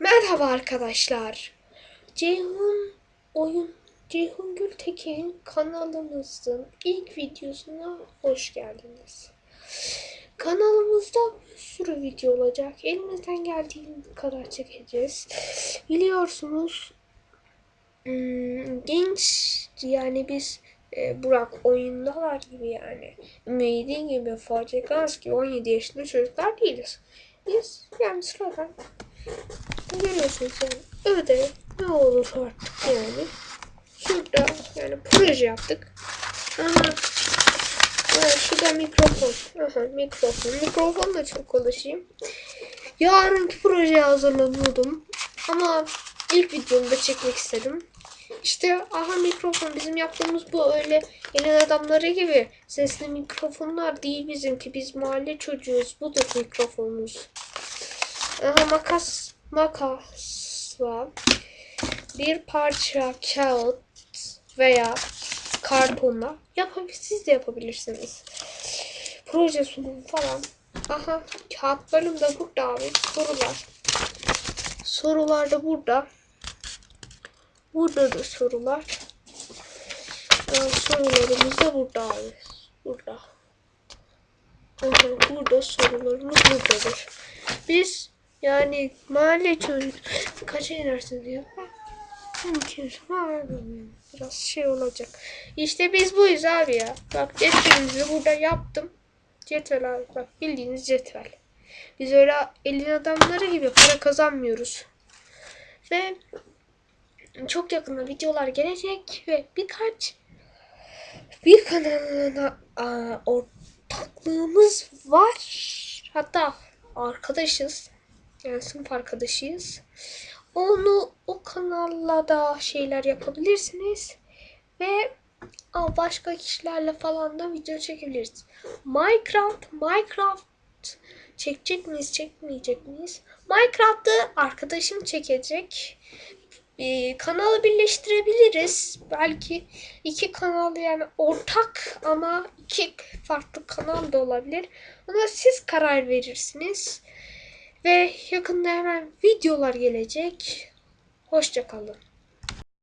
Merhaba arkadaşlar. Ceyhun Oyun Ceyhun Gültekin kanalımızın ilk videosuna hoş geldiniz. Kanalımızda bir sürü video olacak. Elimizden geldiği kadar çekeceğiz. Biliyorsunuz hmm, genç yani biz e, Burak oyundalar gibi yani. Ümeydi gibi Facekas gibi 17 yaşında çocuklar değiliz. Biz yani sıradan görüyorsunuz yani ödev ne olur artık yani. Şurada yani proje yaptık. Aha. Ha, şurada mikrofon. Aha, mikrofon. Mikrofonla çok konuşayım. Yarınki projeye hazırlanıyordum. Ama ilk videomda çekmek istedim. İşte aha mikrofon. Bizim yaptığımız bu öyle elin adamları gibi. Sesli mikrofonlar değil bizimki. Biz mahalle çocuğuyuz. Budur mikrofonumuz. Aha makas makasla bir parça kağıt veya kartonla yapabilir siz de yapabilirsiniz. Proje sunumu falan. Aha kağıtlarım da burada abi. Sorular. Sorular da burada. Burada da sorular. Ee, sorularımız da burada abi. Burada. Aha, burada sorularımız buradadır. Biz yani mahalle çocuk kaça inersin diyor. Mümkün. Biraz şey olacak. İşte biz buyuz abi ya. Bak cetvelimizi burada yaptım. Cetvel abi bak bildiğiniz cetvel. Biz öyle elin adamları gibi para kazanmıyoruz. Ve çok yakında videolar gelecek ve birkaç bir kanalına ortaklığımız var. Hatta arkadaşız. Yani sınıf arkadaşıyız. Onu o kanalla da şeyler yapabilirsiniz. Ve başka kişilerle falan da video çekebiliriz. Minecraft, Minecraft çekecek miyiz, çekmeyecek miyiz? Minecraft'ı arkadaşım çekecek. Ee, kanalı birleştirebiliriz. Belki iki kanal yani ortak ama iki farklı kanal da olabilir. Ama siz karar verirsiniz. Ve yakında hemen videolar gelecek. Hoşçakalın.